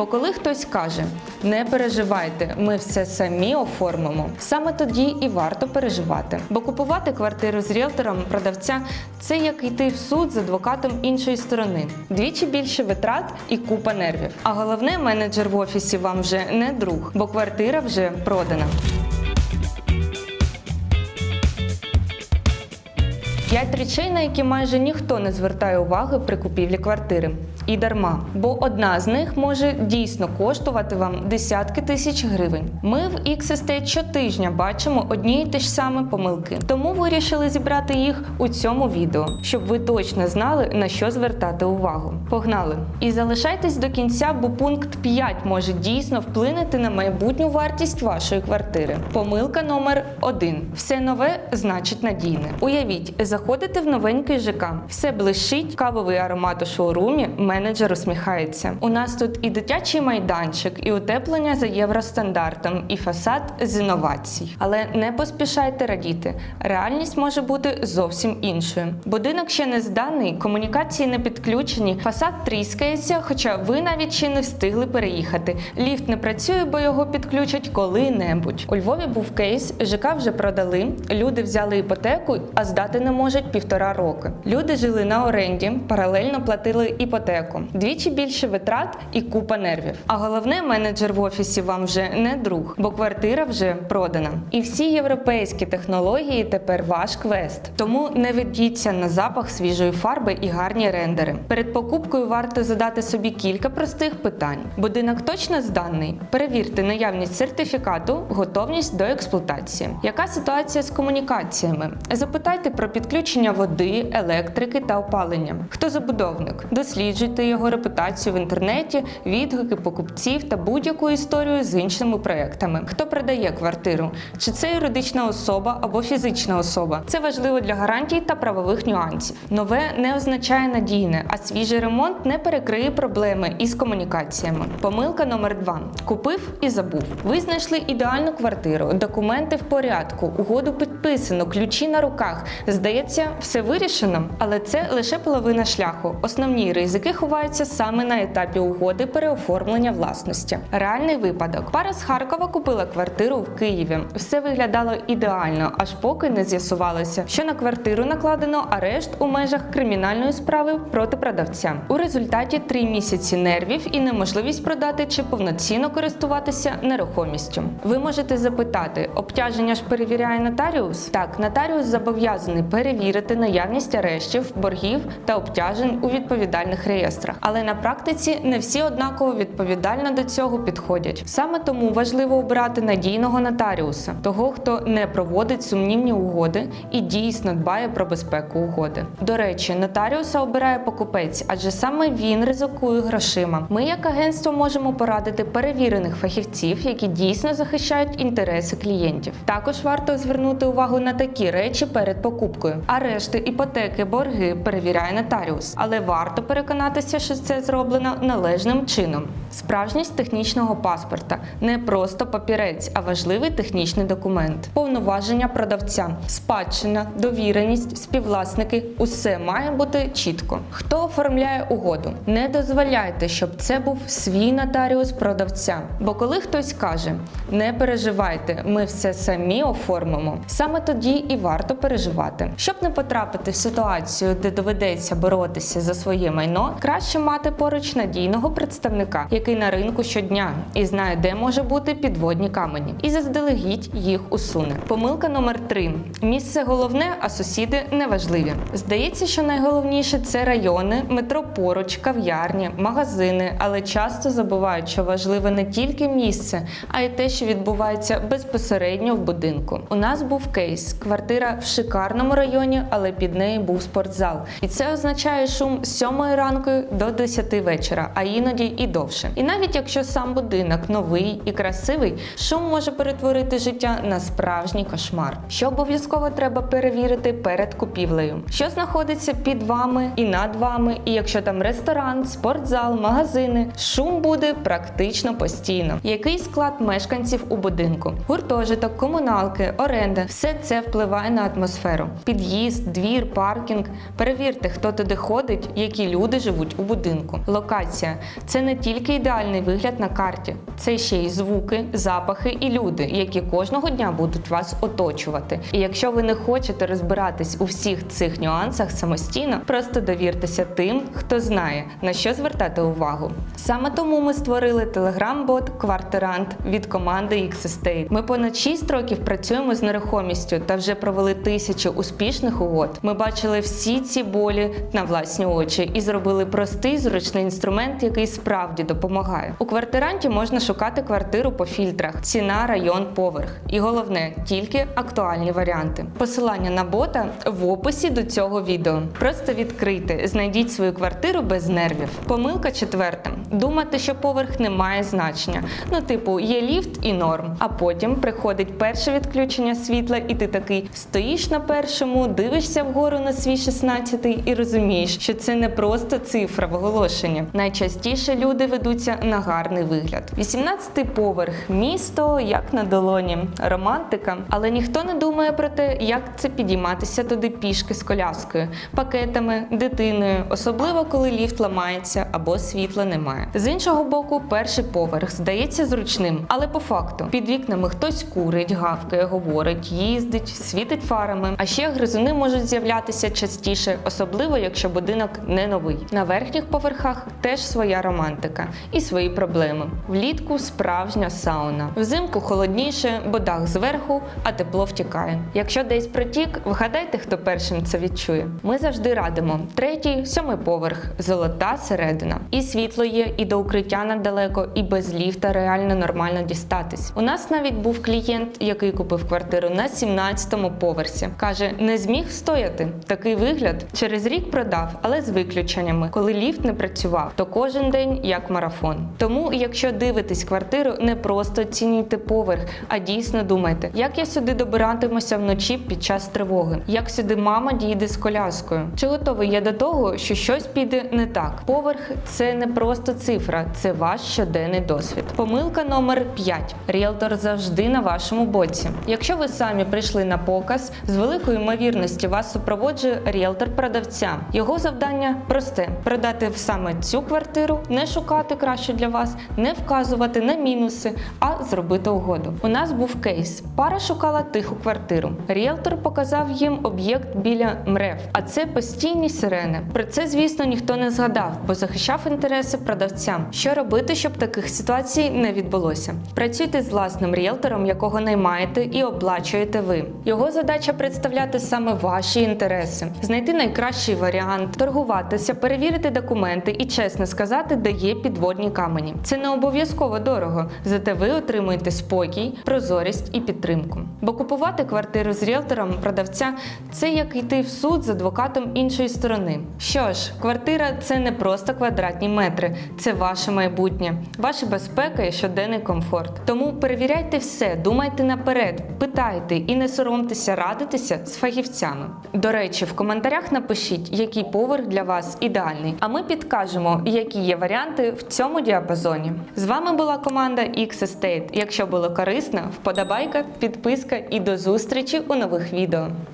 Бо коли хтось каже, не переживайте, ми все самі оформимо, саме тоді і варто переживати. Бо купувати квартиру з ріелтором продавця це як йти в суд з адвокатом іншої сторони. Двічі більше витрат і купа нервів. А головне, менеджер в офісі вам вже не друг, бо квартира вже продана. П'ять речей, на які майже ніхто не звертає уваги при купівлі квартири. І дарма, бо одна з них може дійсно коштувати вам десятки тисяч гривень. Ми в X-Estate щотижня бачимо одні й ті ж самі помилки. Тому вирішили зібрати їх у цьому відео, щоб ви точно знали на що звертати увагу. Погнали! І залишайтесь до кінця, бо пункт 5 може дійсно вплинути на майбутню вартість вашої квартири. Помилка номер 1. Все нове значить надійне. Уявіть, заходите в новенький ЖК, все блищить, кавовий аромат у шоурумі, менеджер усміхається. У нас тут і дитячий майданчик, і утеплення за євростандартом, і фасад з інновацій. Але не поспішайте радіти. Реальність може бути зовсім іншою. Будинок ще не зданий, комунікації не підключені, фасад тріскається, хоча ви навіть ще не встигли переїхати. Ліфт не працює, бо його підключать коли-небудь. У Львові був кейс, ЖК вже продали. Люди взяли іпотеку, а здати не можуть півтора роки. Люди жили на оренді, паралельно платили іпотеку. Двічі більше витрат і купа нервів. А головне, менеджер в офісі вам вже не друг, бо квартира вже продана. І всі європейські технології тепер ваш квест. Тому не ведіться на запах свіжої фарби і гарні рендери. Перед покупкою варто задати собі кілька простих питань. Будинок точно зданий? Перевірте наявність сертифікату, готовність до експлуатації. Яка ситуація з комунікаціями? Запитайте про підключення води, електрики та опалення. Хто забудовник? Досліджуйте його репутацію в інтернеті, відгуки покупців та будь-яку історію з іншими проектами. Хто продає квартиру? Чи це юридична особа або фізична особа? Це важливо для гарантій та правових нюансів. Нове не означає надійне, а свіжий ремонт не перекриє проблеми із комунікаціями. Помилка номер два: купив і забув. Ви знайшли ідеальну квартиру, документи в порядку, угоду підписано, ключі на руках. Здається, все вирішено, але це лише половина шляху. Основні ризики ховаються саме на етапі угоди переоформлення власності. Реальний випадок: пара з Харкова купила квартиру в Києві. Все виглядало ідеально, аж поки не з'ясувалося, що на квартиру накладено арешт у межах кримінальної справи проти продавця. У результаті три місяці нервів і неможливість продати чи повноцінно користуватися нерухомістю. Ви можете запитати, обтяження ж перевіряє нотаріус? Так, нотаріус зобов'язаний перевірити наявність арештів, боргів та обтяжень у відповідальних реєстрах. Але на практиці не всі однаково відповідально до цього підходять. Саме тому важливо обирати надійного нотаріуса, того, хто не проводить сумнівні угоди і дійсно дбає про безпеку угоди. До речі, нотаріуса обирає покупець, адже саме він ризикує грошима. Ми, як агентство, можемо порадити перевірених фахівців, які дійсно захищають інтереси клієнтів. Також варто звернути увагу на такі речі перед покупкою. Арешти, іпотеки, борги перевіряє нотаріус, але варто переконатися, що це зроблено належним чином. Справжність технічного паспорта не просто папірець, а важливий технічний документ. Повноваження продавця, спадщина, довіреність, співвласники усе має бути чітко. Хто оформляє угоду? Не дозволяйте, щоб це був свій нотаріус продавця. Бо коли хтось каже, не переживайте, ми все самі оформимо. Саме тоді і варто переживати. Щоб не потрапити в ситуацію, де доведеться боротися за своє майно, краще мати поруч надійного представника, який на ринку щодня і знає, де може бути підводні камені, і заздалегідь їх усуне. Помилка номер три: місце головне, а сусіди неважливі. Здається, що найголовніше це райони, метро поруч, кав'ярні, магазини, але часто забувають, що важливе не тільки місце, а й те, що відбувається безпосередньо в будинку. У нас був кейс: квартира в шикарному районі, але під нею був спортзал. І це означає шум з 7 ранку до 10 вечора, а іноді і довше. І навіть якщо сам будинок новий і красивий, шум може перетворити життя на справжній кошмар. Що обов'язково треба перевірити перед купівлею, що знаходиться під вами і над вами, і якщо там ресторан, спортзал, магазини, шум буде практично постійно. Який склад мешканців у будинку? Гуртожиток, комуналки, оренда все це впливає на атмосферу. Під'їзд під'їзд, двір, паркінг. Перевірте, хто туди ходить, які люди живуть у будинку. Локація це не тільки ідеальний вигляд на карті, це ще й звуки, запахи і люди, які кожного дня будуть вас оточувати. І якщо ви не хочете розбиратись у всіх цих нюансах самостійно, просто довіртеся тим, хто знає на що звертати увагу. Саме тому ми створили телеграм-бот Квартирант від команди X-Estate. Ми понад 6 років працюємо з нерухомістю та вже провели тисячі успішних угод. Ми бачили всі ці болі на власні очі і зробили простий зручний інструмент, який справді допомагає. У квартиранті можна шукати квартиру по фільтрах: ціна, район, поверх. І головне, тільки актуальні варіанти. Посилання на бота в описі до цього відео. Просто відкрийте, знайдіть свою квартиру без нервів. Помилка четверта: думати, що поверх не має значення. Ну, типу, є ліфт і норм. А потім приходить перше відключення світла, і ти такий стоїш на першому, дивишся вгору на свій 16 і розумієш, що це не просто цифра в оголошенні. Найчастіше люди ведуться на гарний вигляд. 18-й поверх, місто як на долоні, романтика. Але ніхто не думає про те, як це підійматися туди пішки з коляскою, пакетами, дитиною, особливо коли ліфт ламається або світла немає. З іншого боку, перший поверх здається зручним, але по факту під вікнами хтось курить, гавкає, говорить, їздить, світить фарами. А ще гризуни можуть з'являтися частіше, особливо якщо будинок не новий. На верхніх поверхах теж своя романтика і свої проблеми. Влітку справжня сауна. Взимку холодніше, бо дах зверху, а тепло втікає. Якщо десь протік, вгадайте, хто першим це відчує. Ми завжди радимо третій, сьомий поверх, золота середина. І світло є, і до укриття недалеко, і без ліфта реально нормально дістатись. У нас навіть був клієнт, який купив квартиру на 17-му поверсі. Каже, не зміг встояти. Такий вигляд через рік продав, але з виключеннями. Коли ліфт не працював, то кожен день як марафон. Тому, якщо дивитесь квартиру, не просто оцінюйте поверх, а дійсно думайте, як я сюди добиратимуся вночі під час тривоги, як сюди мама дійде з коляскою. Чи готовий я до того, що щось піде не так? Поверх це не просто цифра, це ваш щоденний досвід. Помилка номер 5. Ріелтор завжди на вашому боці. Якщо ви самі прийшли на показ, з великою ймовірністю вас супроводжує ріелтор продавця. Його завдання просте: продати саме цю квартиру, не шукати кращу для вас, не вказувати на мінуси, а зробити угоду. У нас був кейс. Пара шукала тиху квартиру. Ріелтор показав їм об'єкт біля МРЕВ, а це постійні сирени. Про це, звісно, ніхто не згадав, бо захищав інтереси продавця. Що робити, щоб таких ситуацій не відбулося? Працюйте з власним ріелтором, якого наймаєте і оплачуєте ви. Його задача представляти саме ваші інтереси, знайти найкращий варіант, торгуватися, перевірити документи і чесно сказати, де є підводні камені. Це не обов'язково дорого, зате ви отримуєте спокій, прозорість і підтримку. Бо купувати квартиру з ріелтором продавця це як йти в суд з адвокатом іншої сторони. Що ж, квартира це не просто квадратні метри, це ваше майбутнє, ваша безпека і щоденний комфорт. Тому перевіряйте все, думайте наперед, питайте і не соромтеся радитися з фахівцями. До речі, в коментарях напишіть, який поверх для вас ідеальний, а ми підкажемо, які є варіанти в цьому діапазоні. З вами була команда X Estate. Якщо було корисно, вподобайка, підписка і до зустрічі у нових відео.